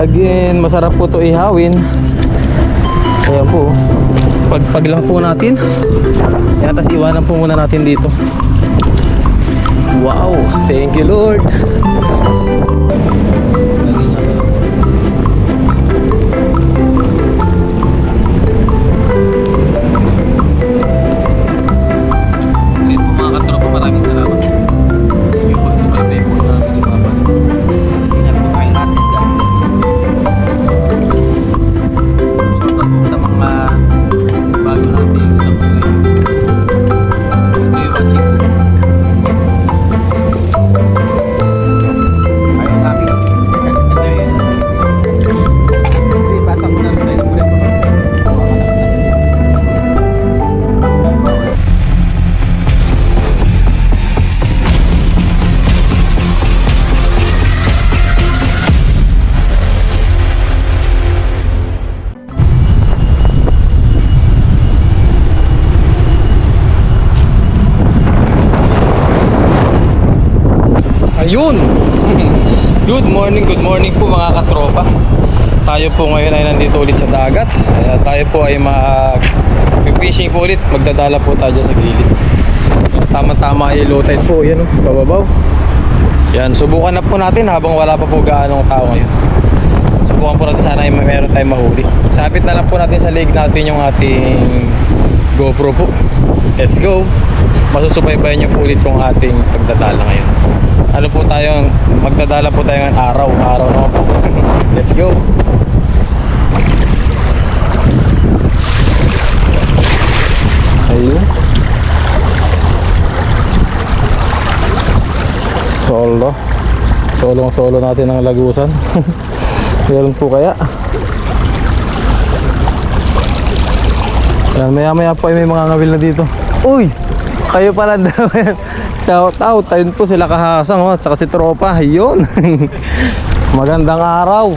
Again, masarap po to ihawin. Ayan po. Pagpag lang po natin. Yan, tapos iwanan po muna natin dito. Wow! Thank you Lord! Good morning, good morning po mga katropa. Tayo po ngayon ay nandito ulit sa dagat. Kaya tayo po ay mag fishing po ulit. Magdadala po tayo sa gilid. Tama-tama ay low tide po. Yan o, bababaw. Yan, subukan na po natin habang wala pa po gaanong tao ngayon. Subukan po natin sana ay meron tayong mahuli. Sabit na lang po natin sa leg natin yung ating GoPro po. Let's go! Masusubaybayan niyo po ulit yung ating pagdadala ngayon. Ano po tayo, magdadala po tayo ng araw. Araw naman po. Let's go! Ayun. Solo. Solo solo natin ang lagusan. Meron po kaya. Yan, maya maya po ay may mga ngawil na dito. Uy! Kayo pala daw yan. Shout out. Ayun po sila kahasang. Oh, saka si Tropa. Ayun. Magandang araw.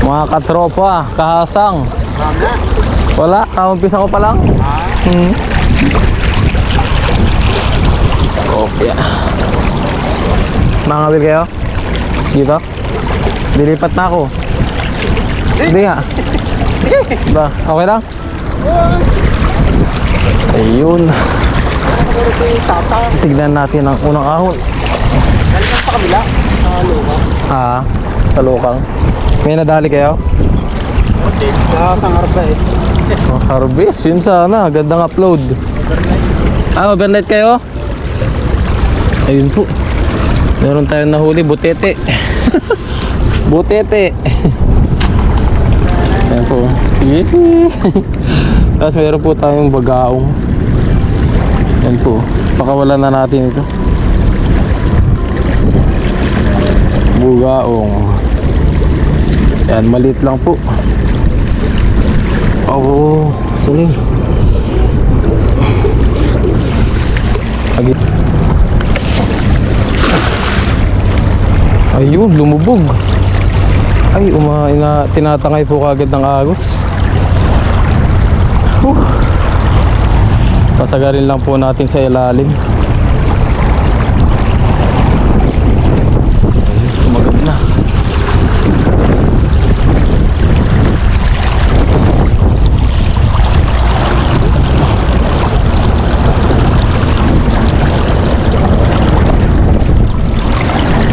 Mga katropa. Kahasang. Wala. Kaumpisa ko pa lang. Hmm. Okay. Mga ngawil kayo? Dito? Dilipat na ako. Hindi nga. Ba, okay lang? Ayun. Tignan natin ang unang ahon. Galing sa kabila. Sa lupa. Ah, sa lukang. May nadali kayo? Sa sangarba eh. Oh, harvest, yun sana. Gandang upload. Ah, overnight kayo? Ayun po. Meron tayong nahuli, butete. butete. Ayan po. Tapos meron po tayong bagaong. Ayan po. Pakawalan na natin ito. Bugaong. Ayan, maliit lang po. Oo, sali. Agi. Ayun, lumubog. Ay, uma, ina, tinatangay po kagad ng agos. Huh. Pasagarin lang po natin sa ilalim. Ayun, sumagat na.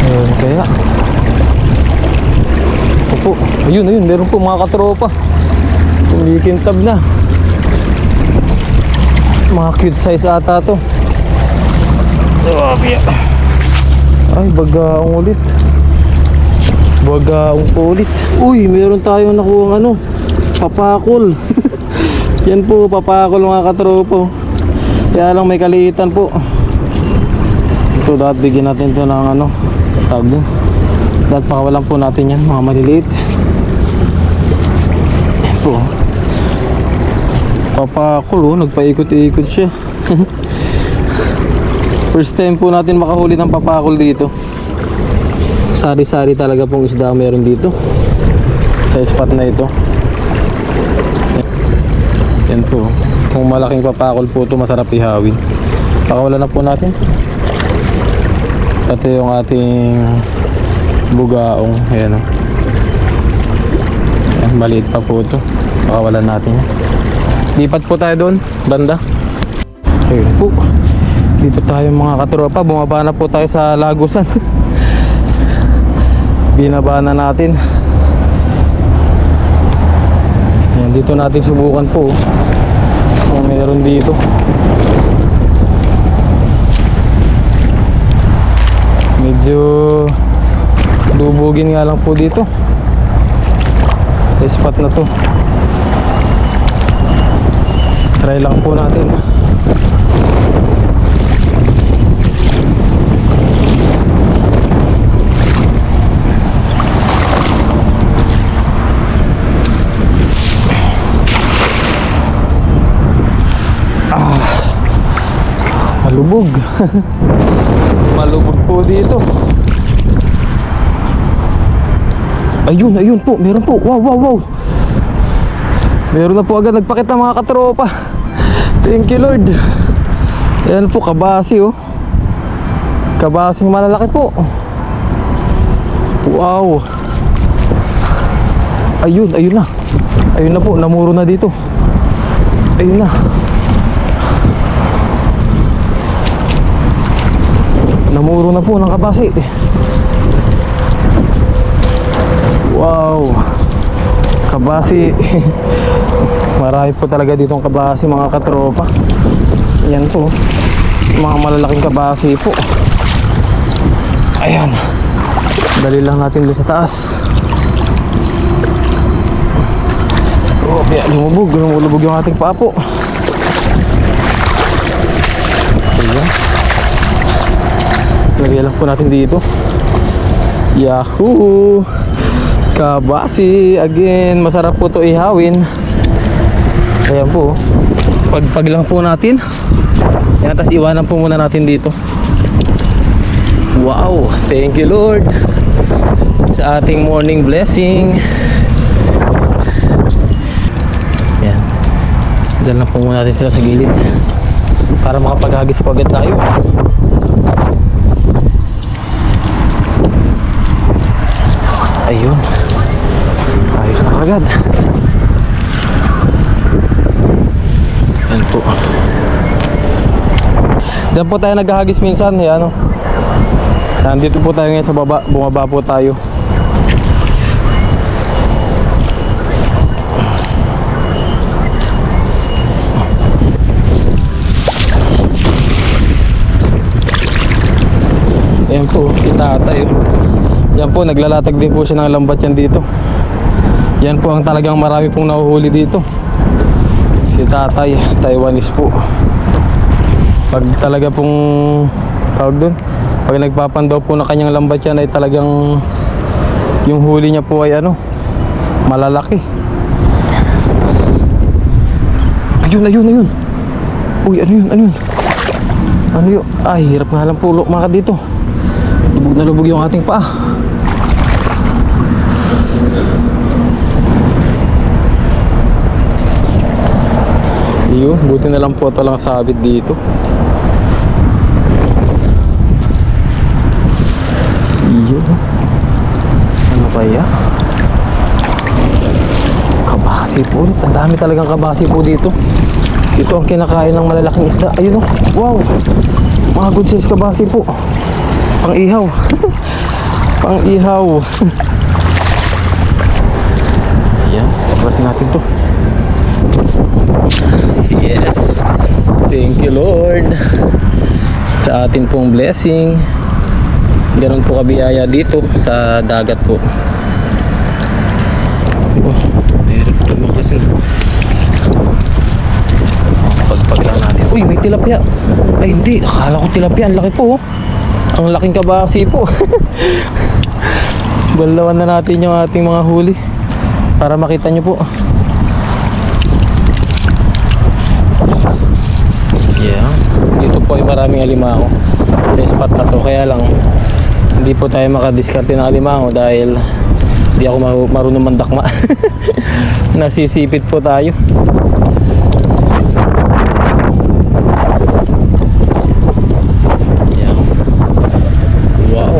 Ayun, kaya. Opo, ayun, ayun, meron po mga katropa. Kumikintab na. Mga cute size ata to. Ay, bagaong ulit. Bagaong ulit. Uy, meron tayong nakuha ano, papakol. Yan po, papakol mga katropo. Kaya lang may kaliitan po. Ito, dapat bigyan natin to ng ano, tawag doon. Dapat pakawalan po natin yan, mga maliliit. Po. Papakul oh, nagpaikot-ikot siya. First time po natin makahuli ng papakul dito. Sari-sari talaga pong isda meron dito. Sa spot na ito. Yan po. Kung malaking papakul po ito, masarap ihawin. Pakawalan na po natin. Ito yung ating bugaong. Ayan o. Maliit pa po ito. Pakawalan natin yan. Lipat po tayo doon, banda. Ayun po. Dito tayo mga katropa. Bumaba na po tayo sa Lagusan. Binaba na natin. Yan, dito natin subukan po. Kung meron dito. Medyo lubugin nga lang po dito. Sa spot na to. Try lang po natin. Malubog. Malubog po dito. Ayun, ayun po. Meron po. Wow, wow, wow. Meron na po agad nagpakita mga katropa. Thank you Lord. Ayan po, kabasi oh. Kabasing malalaki po. Wow. Ayun, ayun na. Ayun na po, namuro na dito. Ayun na. Namuro na po ng kabasi. Wow. Kabasi. Marami po talaga ditong kabasi mga katropa. Yan po. Mga malalaking kabasi po. Ayan. Dali lang natin doon sa taas. Oh, kaya lumubog. Lumulubog yung ating papo. Ayan. Lagyan lang po natin dito. Yahoo! Kabasi again. Masarap po to ihawin. Ayan po. Pagpag lang po natin. Yan, tapos iwanan po muna natin dito. Wow! Thank you Lord sa ating morning blessing. Yan. Diyan lang po muna natin sila sa gilid. Para makapaghagis po agad tayo. Ayun. Ayos na kagad. Yan po. Diyan po tayo naghahagis minsan. Yan o. Nandito po tayo ngayon sa baba. Bumaba po tayo. Ayan po, si tatay. oh. Yan po, naglalatag din po siya ng lambat yan dito. Yan po ang talagang marami pong nahuhuli dito. Si tatay, Taiwanese po. Pag talaga pong tawag doon, pag nagpapandaw po na kanyang lambat yan ay talagang yung huli niya po ay ano, malalaki. Ayun, ayun, ayun. Uy, ano yun, ano yun? Ano yun? Ay, hirap nga lang po lumaka dito. Lubog na lubog yung ating paa. Yun, buti na lang po ito lang sabit dito. Yun. Ano ba yan? Kabasi po. Ang dami talagang kabasi po dito. Ito ang kinakain ng malalaking isda. Ayun o. Wow. Mga good size kabasi po. Pang ihaw. Pang ihaw. Ayan. Paklasin natin to. Yes. Thank you Lord. Sa atin pong blessing. Ganun po kabiyaya dito sa dagat po. Oh, meron po makasin. Pagpag lang natin. Uy, may tilapia. Ay, hindi. Akala ko tilapia. Ang laki po. oh. Ang laking kabasi po. Balawan na natin yung ating mga huli. Para makita nyo po. Yeah. Dito po ay maraming alimango. Sa spot na to. Kaya lang, hindi po tayo makadiskarte ng alimango dahil hindi ako maru- marunong mandakma. Nasisipit po tayo. Wow.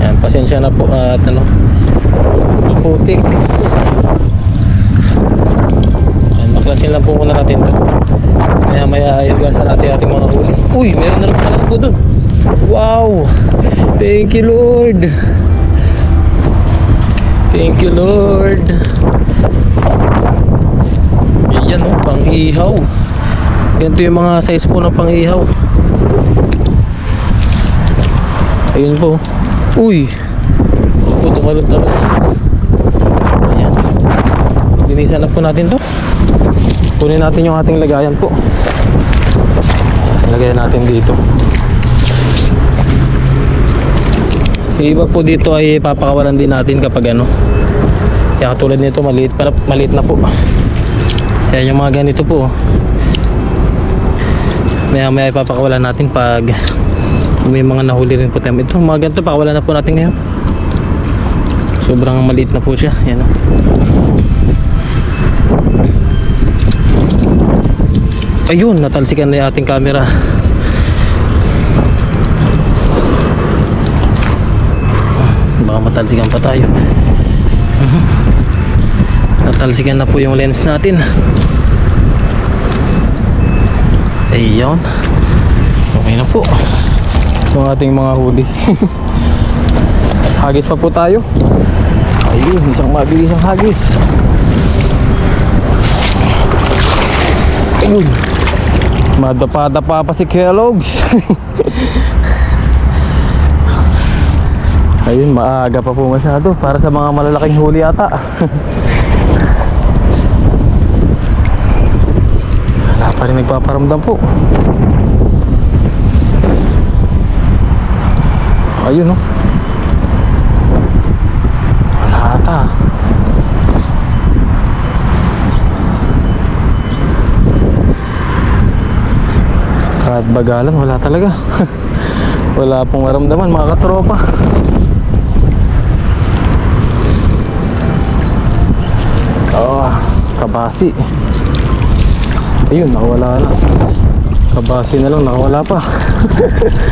Yan, pasensya na po at ano. Putik. Yan, baklasin lang po muna natin to. Maya maya iugasan natin ating mga huli. Uy, meron na rin pala po dun. Wow! Thank you Lord! Thank you Lord! Yan o, pang ihaw. Ganito yung mga size po ng pang ihaw. Ayun po. Uy! Talaga. Ayan. Linisan na po natin to. Kunin natin yung ating lagayan po. Lagayan natin dito. Yung iba po dito ay papakawalan din natin kapag ano. Kaya katulad nito maliit, pa, maliit na po. Kaya yung mga ganito po. Maya maya ipapakawalan natin pag may mga nahuli rin po tayo. Ito mga ganito pakawalan na po natin ngayon. Sobrang maliit na po siya. Yan o. Ayun, natalsikan na yung ating camera. Baka matalsikan pa tayo. Natalsikan na po yung lens natin. Ayun. Okay na po. Yung ating mga huli. hagis pa po tayo. Ayun, isang mabilis ang hagis. Ayun. Madapa-dapa pa si Kellogg's. Ayun, maaga pa po masyado para sa mga malalaking huli ata. Wala pa rin nagpaparamdam po. Ayun, oh. Wala ata. Kahit bagalan, wala talaga. wala pong maramdaman mga katropa. Oh, kabasi. Ayun, nakawala na. Kabasi na lang, nakawala pa.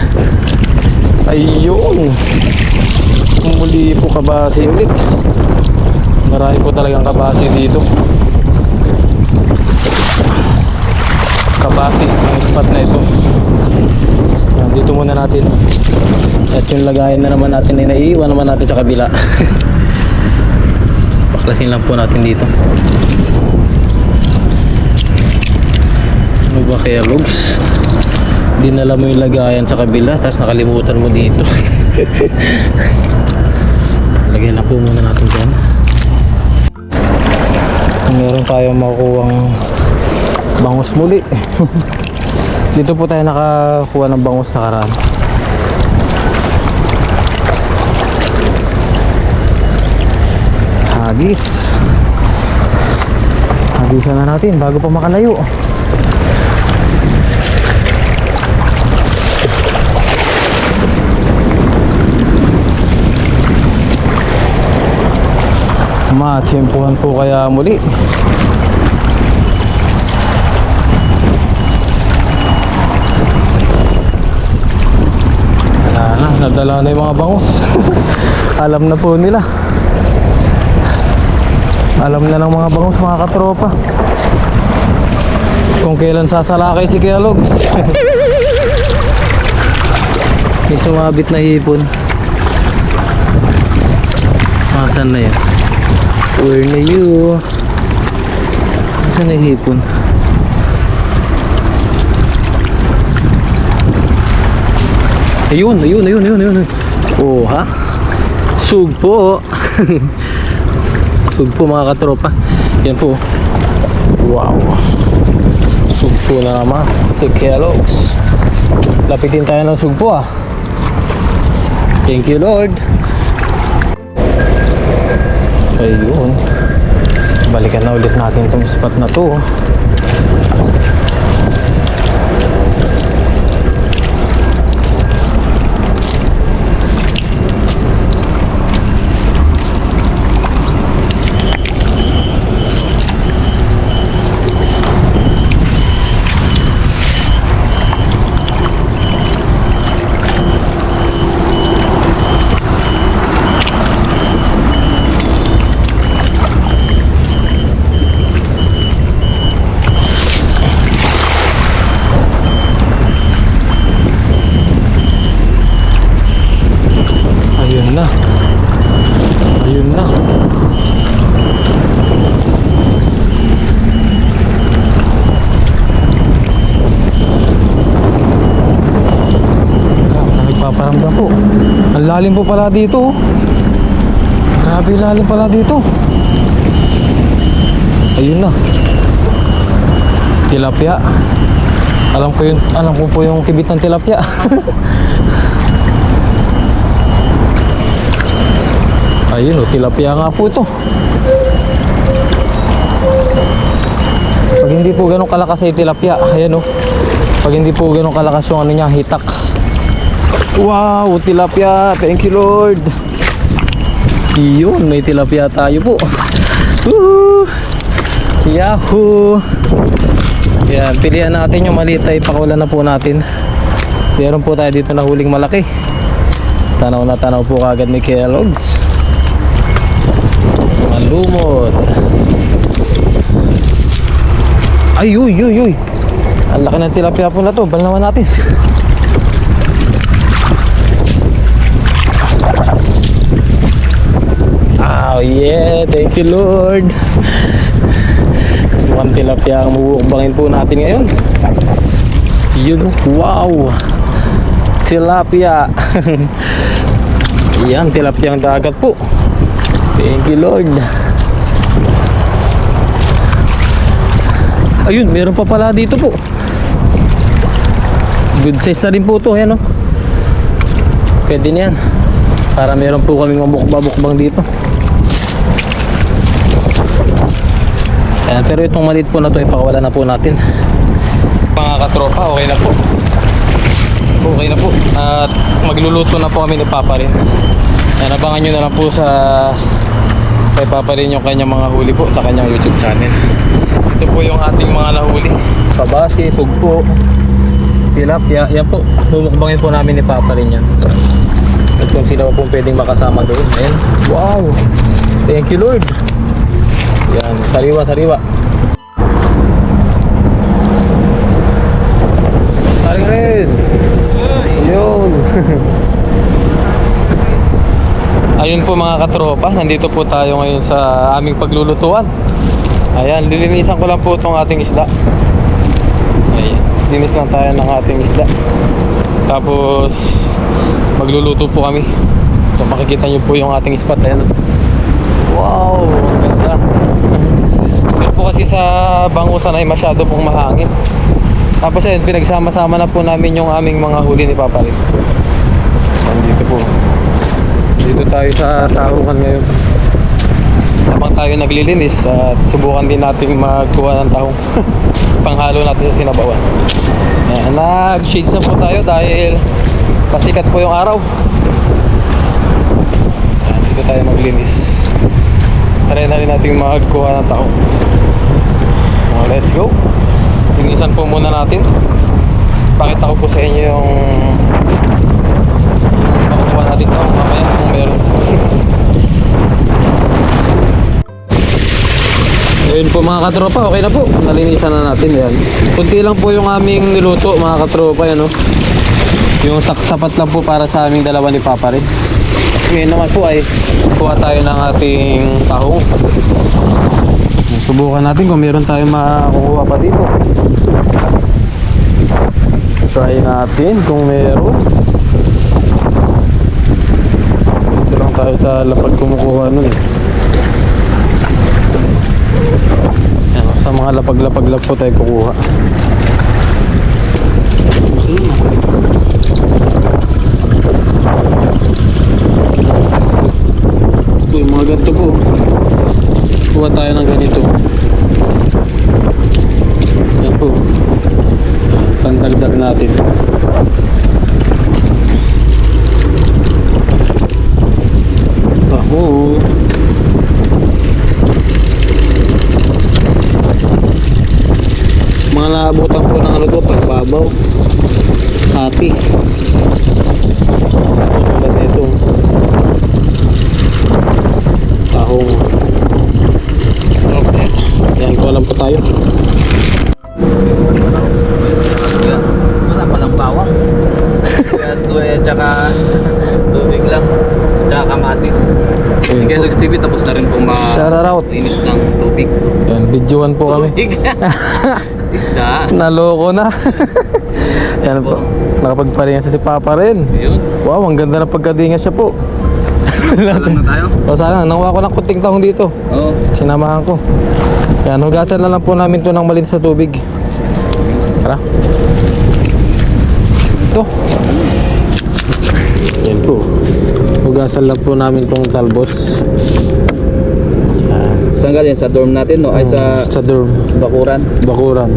Ayun. Muli po kabasi ulit. Marami po talagang kabasi dito. Kabasi, ang spot na ito. Yan, dito muna natin. At yung lagayan na naman natin ay naiiwan naman natin sa kabila. Baklasin lang po natin dito. Ano ba kaya logs? Dinala mo yung lagayan sa kabila tapos nakalimutan mo dito. Lagyan lang po muna natin dyan. Meron tayong makukuhang bangus muli. dito po tayo nakakuha ng bangus sa karaan. Hagis. Hagisan na natin bago pa makalayo. Matsempuhan po kaya muli. Wala na, nadala na yung mga bangus. Alam na po nila. Alam na ng mga bangus mga katropa. Kung kailan sasalakay si Kelog. May sumabit na hipon. Asan na yan? Where na you? Asan na hipon? Ayun, ayun, ayun, ayun, ayun. Oh, ha? Sugpo. Sugpo mga katropa. Yan po. Wow. Sugpo na naman. Si Kellogg's. Lapitin tayo ng sugpo ah. Thank you Lord. Ayun. Balikan na ulit natin itong spot na to. Lalim po pala dito. oh. Grabe lalim pala dito. Ayun na. Tilapia. Alam ko yun, alam ko po yung kibit ng tilapia. Ayun oh, tilapia nga po ito. Pag hindi po ganun kalakas ay tilapia, ayan oh. Pag hindi po ganun kalakas yung ano niya, hitak. Wow, tilapia. Thank you Lord. Yun, may tilapia tayo po. Woohoo! Yahoo! Yan, pilihan natin yung maliit ay pakawalan na po natin. Meron po tayo dito na huling malaki. Tanaw na tanaw po kagad ni Kellogg's. Malumot. Ay, uy, uy, uy. Ang laki ng tilapia po na to. Bal naman natin. Oh yeah, thank you Lord. Mukhang tilapia ang mubukbangin po natin ngayon. Yun, wow. Tilapia. Yan, tilapia ang dagat po. Thank you Lord. Ayun, meron pa pala dito po. Good size na rin po to, ayan o. Pwede na yan. Para meron po kaming mabukbang dito. Ayan, pero itong maliit po na to, ipakawala na po natin. Mga katropa, okay na po. Okay na po. At magluluto na po kami ni Papa rin. Ayan, abangan nyo na lang po sa kay Papa rin yung kanyang mga huli po sa kanyang YouTube channel. Ito po yung ating mga nahuli. Kabasi, sugpo, tilapia. Yan po, bumukbangin po namin ni Papa rin yan. At kung sino po pwedeng makasama doon. Ayan. Wow! Thank you Lord! Yan, sariwa, sariwa. Paring red! Yun! Ayun po mga katropa, nandito po tayo ngayon sa aming paglulutuan. Ayan, lilinisan ko lang po itong ating isda. Ayan, linis lang tayo ng ating isda. Tapos, magluluto po kami. So, makikita nyo po yung ating spot. Ayan. Wow, ang ganda. Kasi sa bangusan ay masyado pong mahangin. Tapos ayun, pinagsama-sama na po namin yung aming mga huli ni Papa rin. Nandito po. Dito tayo sa tahukan ngayon. Habang tayo naglilinis at subukan din natin magkuha ng tahong. Panghalo natin sa sinabawan. Yan, nag-shades na po tayo dahil pasikat po yung araw. Yan, dito tayo maglinis. Try na rin natin magkuha ng tahong. Let's go. Linisan po muna natin. Pakita ko po sa inyo yung makukuha natin tahong mamaya kung meron. Ayun po mga katropa, okay na po. Nalinisan na natin yan. Kunti lang po yung aming niluto mga katropa yan oh. Yung sak sapat lang po para sa aming dalawa ni Papa rin. Ngayon naman po ay kuha tayo ng ating tahong. Subukan natin kung meron tayong makukuha pa dito. Try natin kung meron. Dito lang tayo sa lapag kumukuha nun eh. Sa mga lapag-lapag lang po tayo kukuha. Ito yung mga ganito po. Kuha tayo ng ganito. Yan po. Pantagdag natin. Taho. Mga naabutan po ng ano to, pagbabaw. Hati. Tulad nito. Tahong. Okay. Yan ko alam pa tayo. Wala palang bawang. Gas luya, tsaka tubig lang. Tsaka kamatis. Ayun Sige, po. Lux TV, tapos na rin pong Shout out. ma-inis ng tubig. Videoan po kami. Isda. Naloko na. Yan po. Nakapagpalinga sa si Papa rin. Ayun. Wow, ang ganda ng pagkadinga siya po. Alam na tayo. O sana, nakuha ko ng kunting tahong dito. Oo. Sinamahan ko. Yan, hugasan na lang po namin to ng malinis sa tubig. Tara. Ito. Yan po. Hugasan lang po namin tong talbos. Saan galing? Sa dorm natin, no? Ay, sa Sa dorm. bakuran. Bakuran.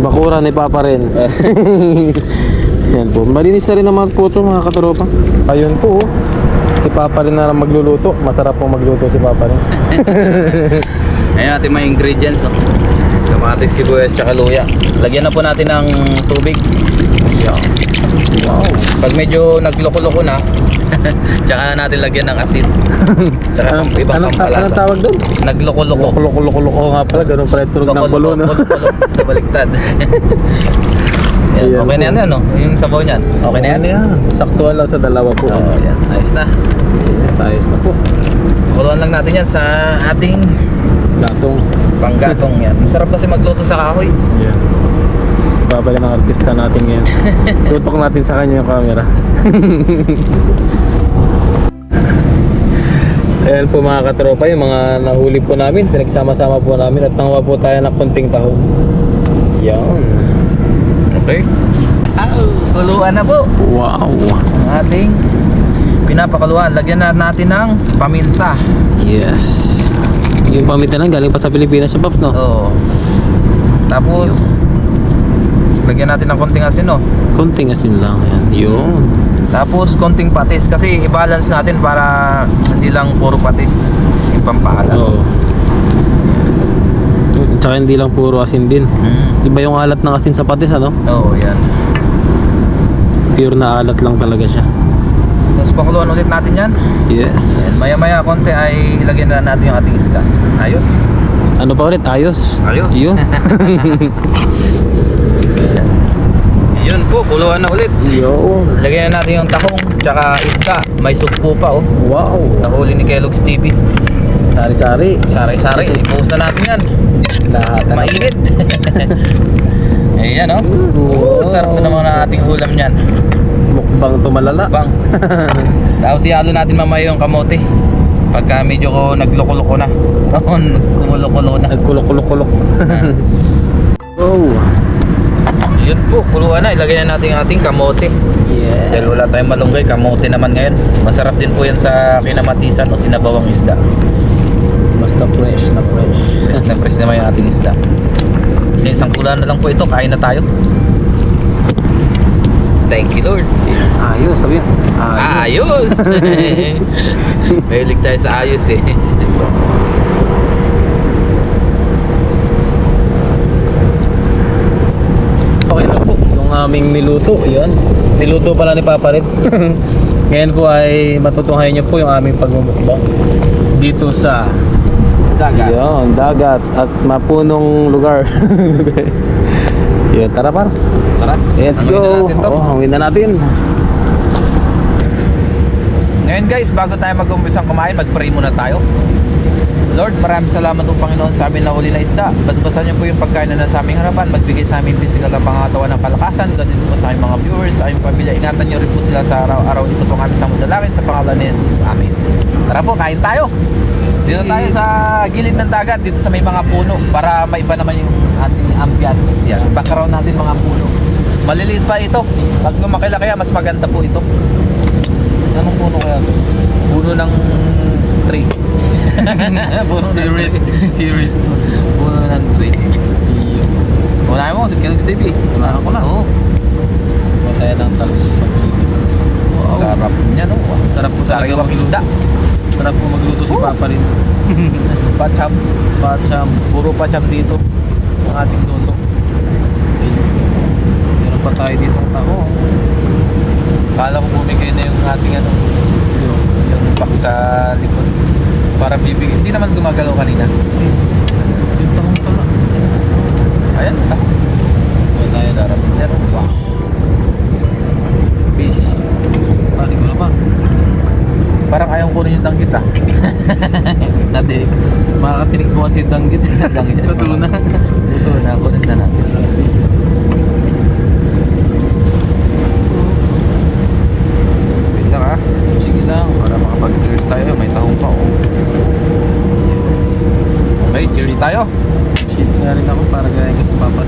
Bakuran ni Papa rin. Yan po. Malinis na rin naman po ito mga katropa. Ayun po. oh. Si Papa rin na lang magluluto. Masarap po magluto si Papa rin. Ayan natin mga ingredients, no? Kamatis, sibuyas, tsaka luya. Lagyan na po natin ng tubig. Yan. Wow. Pag medyo nagloko-loko na, tsaka na natin lagyan ng asin. Tsaka Anong, pang ibang anong, pampalasa. anong tawag doon? Nagloko-loko. Loko-loko-loko nga pala. Ganun pala yung ng bulo, no? Baliktad. yan, Ayan okay na yan, ano? Yung sabaw niyan. Okay na yan? Saktuhan lang sa dalawa po. Oo, yan. Ayos na. Yes, ayos na po. Pakuluan lang natin yan sa ating Gatong. panggatong yan. Masarap kasi magluto sa kahoy. Yan. Rin ang artista natin ngayon. Tutok natin sa kanya yung camera. Ayan po mga katropa, yung mga nahuli po namin, pinagsama-sama po namin at nangawa po tayo ng konting taho. Yan. Okay. Ow, kuluan na po. Wow. Ang ating pinapakuluan. Lagyan na natin ng paminta. Yes. Yung pamita lang galing pa sa Pilipinas siya, Pap, no? Oo. Tapos, lagyan natin ng konting asin, no? Konting asin lang yan. Yun. Tapos, konting patis. Kasi i-balance natin para hindi lang puro patis yung pampaalat. Oo. Tsaka hindi lang puro asin din. Mm. Iba yung alat ng asin sa patis, ano? Oo, yan. Pure na alat lang talaga siya. Tapos, pakuluan ulit natin yan. Yes. And maya-maya konti ay ilagyan na natin yung ating isda. Ayos. Ano pa ulit? Ayos. Ayos. Yun. Yun po, kuluan na ulit. Yun. Lagyan na natin yung tahong, tsaka isda. May sugpo pa, oh. Wow. Nahuli ni Kellogg's TV. Sari-sari. Sari-sari, i-post na natin yan. Lahat na. Mainit. Ayan, oh. Wow. Oh, sarap na naman ang ating ulam niyan. Mukbang tumalala. Bang. Tapos ihalo natin mamaya yung kamote. Pagka medyo ko nagloko-loko na. Oo, kumulo-kulo na. Nagkulok-kulok-kulok. oh. Yun po, kuluan na. Ilagay na natin yung ating kamote. Yes. Dahil wala tayong malunggay, kamote naman ngayon. Masarap din po yan sa kinamatisan o sinabawang isda. Basta fresh na fresh. Fresh na fresh naman yung ating isda. Yung isang kulan na lang po ito, kain na tayo. Thank you Lord. Ayos, sabi yan. Ayos! Mahilig tayo sa ayos eh. Okay na po. Yung aming niluto, yun. Niluto pala ni Papa rin. Ngayon po ay matutunghayan niyo po yung aming pagmumukbang dito sa Dagat. Yun, dagat at mapunong lugar. Yun, tara par. Tara. Let's na go. to. Oh, hangin na natin. Ngayon guys, bago tayo mag-umpisang kumain, mag-pray muna tayo. Lord, maraming salamat po Panginoon sa amin na uli na isda. Basbasan niyo po yung pagkain na nasa aming harapan. Magbigay sa amin physical na pangatawan ng kalakasan. Ganun po sa aming mga viewers, sa aming pamilya. Ingatan niyo rin po sila sa araw-araw. Ito po kami sa mudalangin sa pangalan ni Jesus. Amen. Tara po, kain tayo. Dito tayo sa gilid ng dagat, dito sa may mga puno. Para maiba naman yung ating ambience. Yan, background natin mga puno. Maliliit pa ito. Pag lumaki-laki yan, mas maganda po ito. Anong puno kaya ito? Puno ng tree. Sirit. Puno ng tree. Unahin mo, si Kellogg's TV. Unahin ko na. Oo. Mataya ng salbos na Wow. Sarap niya, no? Sarap po talaga Sariwang magluto. Sarap po magluto si Oh. Papa rin. Pacham. Pacham. Puro pacham dito. Ang ating luto. Meron pa tayo dito ng tao. Kala ko bumigay na yung ating ano, box sa likod. Para bibigay. Hindi naman gumagalaw kanina. Yung tahong pala. Ayan, tako. Mataya na. Sarap niya. no? Wow. Fish. Pari ko na ba? Parang ayaw kunin yung danggit ah. Nadinig. Makakatinig mo kasi danggit. Danggit. Totoo na. Ito na, kunin na natin. tayo. Shades nga rin ako para gaya ko si Papa.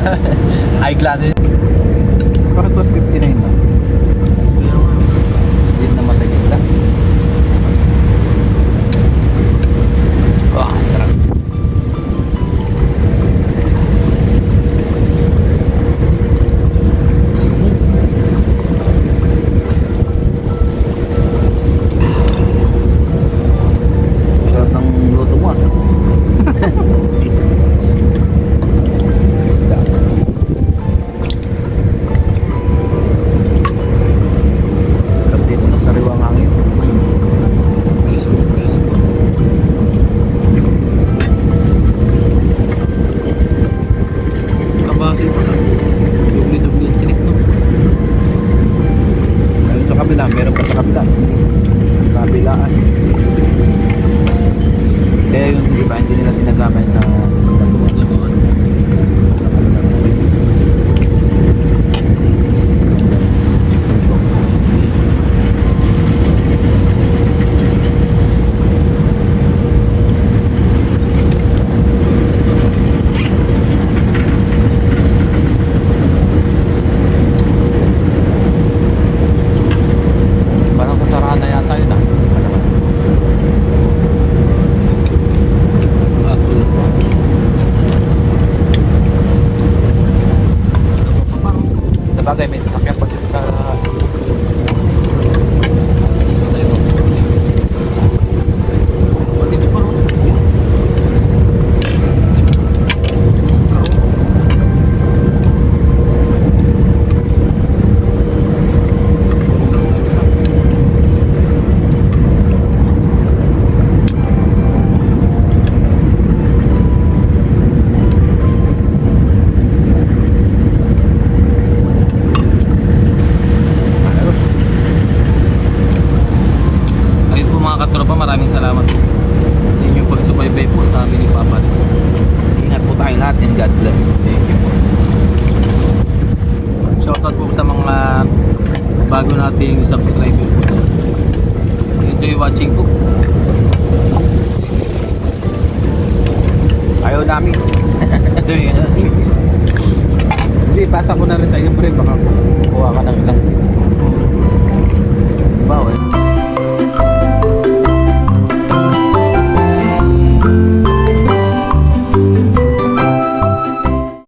Eyeglasses. Bakit 159 na?